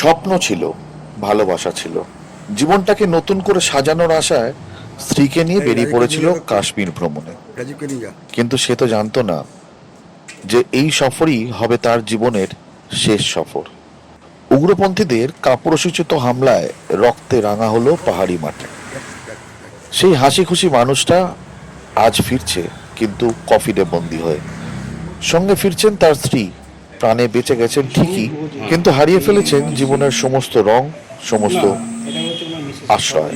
স্বপ্ন ছিল ভালোবাসা ছিল। জীবনটাকে নতুন করে সাজানোর আশায় স্ত্রীকে নিয়ে বেরিয়ে পড়েছিল কাশ্মীর ভ্রমণে। কিন্তু সে তো জানতো না যে এই সফরই হবে তার জীবনের শেষ সফর। উগ্রপন্থীদের কাপুরসূচিত হামলায় রক্তে রাঙা হলো পাহাড়ি মাটি। সেই হাসি খুশি মানুষটা আজ ফিরছে কিন্তু কফিনে বন্দি হয়ে। সঙ্গে ফিরছেন তার স্ত্রী প্রাণে বেঁচে গেছেন ঠিকই, কিন্তু হারিয়ে ফেলেছেন জীবনের সমস্ত রং, সমস্ত আশ্রয়।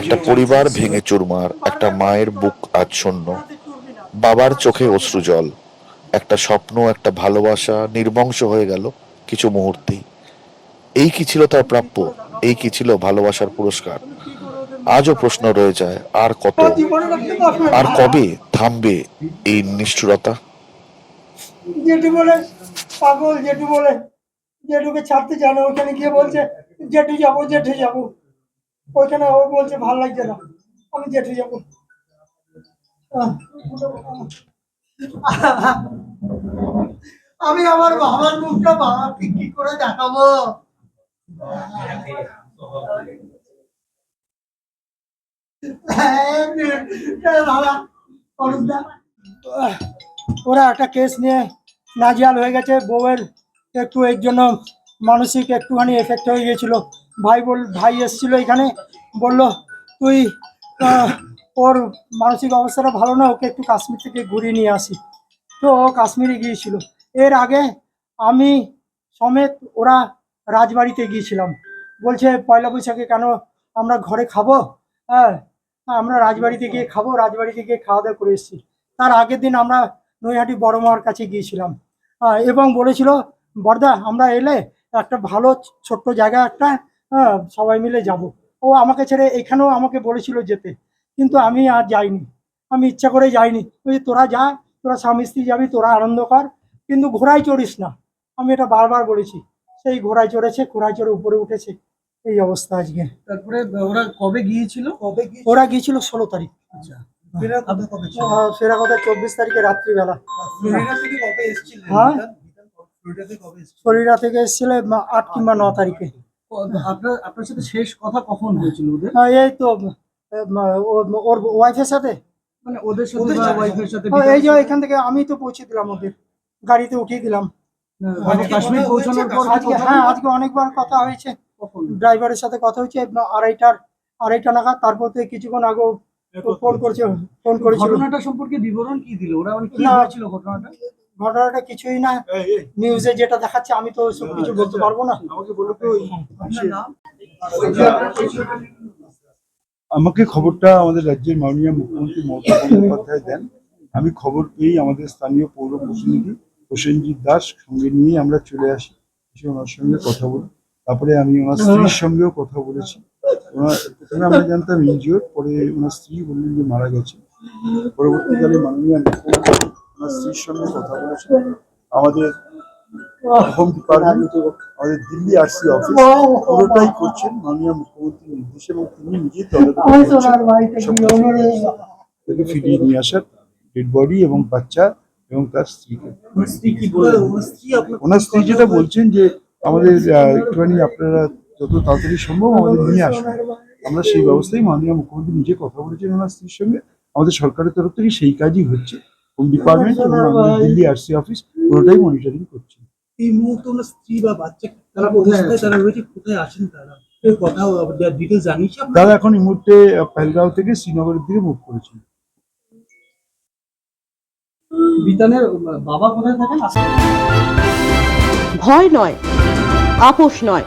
একটা পরিবার ভেঙে চুরমার, একটা মায়ের বুক আজ শূন্য। বাবার চোখে অশ্রু জল, একটা স্বপ্ন, একটা ভালোবাসা নির্বংশ হয়ে গেল কিছু মুহূর্তেই। এই কি ছিল তার প্রাপ্য? এই কি ছিল ভালোবাসার পুরস্কার? আজও প্রশ্ন রয়ে যায়, আর কত? আর কবে থামবে এই নিষ্ঠুরতা? জেঠু বলে পাগল জেঠু বলে জেঠুকে ছাড়তে চায় না ওখানে গিয়ে বলছে জেঠু যাব জেঠু যাব। ওইখানে ও বলছে ভালো লাগছে না আমি জেঠু যাব। আমি আমার বাবার মুখটা বাবাকে কি করে দেখাবো? হ্যাঁ, বাবা অরূপদা ওরা একটা কেস নিয়ে নাজিয়াল হয়ে গেছে। বউয়ের একটু এর জন্য মানসিক একটুখানি এফেক্ট হয়ে গিয়েছিল। ভাই বল, ভাই এসেছিল এখানে, বলল, তুই ওর মানসিক অবস্থাটা ভালো না, ওকে একটু কাশ্মীর থেকে ঘুরিয়ে নিয়ে আসি। তো ও কাশ্মীরে গিয়েছিল। এর আগে আমি সমেত ওরা রাজবাড়িতে গিয়েছিলাম। বলছে, পয়লা বৈশাখে কেন আমরা ঘরে খাব? হ্যাঁ আমরা রাজবাড়িতে গিয়ে খাব, রাজবাড়িতে গিয়ে খাওয়া দাওয়া করে এসেছি। তার আগের দিন আমরা নৈহাটি বড় মার কাছে গিয়েছিলাম। এবং বলেছিল বর্দা আমরা এলে একটা ভালো ছোট্ট জায়গা একটা সবাই মিলে যাব। ও আমাকে ছেড়ে এখানেও আমাকে বলেছিল যেতে। কিন্তু আমি আর যাইনি। আমি ইচ্ছা করে যাইনি। ওই তোরা যা তোরা স্বামী স্ত্রী যাবি তোরা আনন্দ কর। কিন্তু ঘোড়ায় চড়িস না। আমি এটা বারবার বলেছি। সেই ঘোড়ায় চড়েছে ঘোড়ায় চড়ে উপরে উঠেছে। এই অবস্থা আজকে। তারপরে ওরা কবে গিয়েছিল? কবে ওরা গিয়েছিল ষোলো তারিখ। আচ্ছা। ফেরার কথা ফেরা চব্বিশ তারিখে রাত্রিবেলা। ফ্লোরিডা থেকে কবে হ্যাঁ? ফ্লোরিডা থেকে এসেছিল? আট কিংবা ন তারিখে। আপনার আপনার সাথে শেষ কথা কখন হয়েছিল ওদের? এই তো ওর ওয়াইফের সাথে। মানে ওদের সাথে ওয়াইফের সাথে। এই যে এখান থেকে আমি তো পৌঁছে দিলাম ওদের। গাড়িতে উঠিয়ে দিলাম। মানে কাশ্মীর পৌঁছানোর পর আজকে হ্যাঁ আজকে অনেকবার কথা হয়েছে। ড্রাইভারের সাথে কথা হয়েছে আড়াইটার আড়াইটা নাগাদ। তারপর থেকে কিছুক্ষণ আগেও ফোন করছে ফোন করেছিল। ঘটনাটা সম্পর্কে বিবরণ কি দিল? ওরা মানে কি। হয়েছিল ঘটনাটা? ঘটনাটা কিছুই না। নিউজে যেটা দেখাচ্ছে আমি তো সব কিছু বলতে পারব না। আমাকে বলো তো আমাকে খবরটা আমাদের রাজ্যের মাননীয় মুখ্যমন্ত্রী মমতা বন্দ্যোপাধ্যায় দেন। আমি খবর পেয়েই আমাদের স্থানীয় পৌর প্রতিনিধি প্রসেনজিৎ দাস সঙ্গে নিয়ে আমরা চলে আসি। এসে ওনার সঙ্গে কথা বলি। তারপরে আমি ওনার স্ত্রীর সঙ্গেও কথা বলেছি। ওনার প্রথমে আমরা জানতাম ইনজিওর পরে ওনার স্ত্রী বললেন যে মারা গেছে। পরবর্তীকালে মাননীয় মুখ্যমন্ত্রী ওনার স্ত্রীর সঙ্গে কথা বলেছেন আমাদের হোম ডিপার্টমেন্ট আমাদের দিল্লি আরসি অফিস পুরোটাই করছেন। মাননীয় মুখ্যমন্ত্রীর নির্দেশে এবং তিনি নিজে তদারকি আমি করছেন সোনার বাড়িতে সব গিয়ে ওনারে তাকে ফিরিয়ে নিয়ে আসার ডেড বডি এবং বাচ্চা এবং তার স্ত্রীকে। ওনার স্ত্রী কি বললেন? স্ত্রী ওনার স্ত্রী যেটা বলছেন যে আমাদের আহ, একটুখানি আপনারা যত তাড়াতাড়ি সম্ভব আমাদের নিয়ে আসুন। আমরা সেই ব্যবস্থায় মাননীয় মুখ্যমন্ত্রী নিজে কথা বলেছেন ওনার স্ত্রীর সঙ্গে। আমাদের সরকারের তরফ থেকে সেই কাজই হচ্ছে। হোম ডিপার্টমেন্ট এবং আমাদের দিল্লি আরসি অফিস পুরোটাই মনিটরিং করছে। এই মুহূর্তে ওনার স্ত্রী বা বাচ্চা তারা কোথায় তারা রয়েছে কোথায় আছেন তারা? এই কথা জানিয়েছে তারা এখন এই মুহূর্তে আহ, পেহেলগাঁও থেকে শ্রীনগরের দিকে মুভ করেছেন। বিতানের বাবা কোথায় থাকেন? ভয় নয় আপোষ নয়।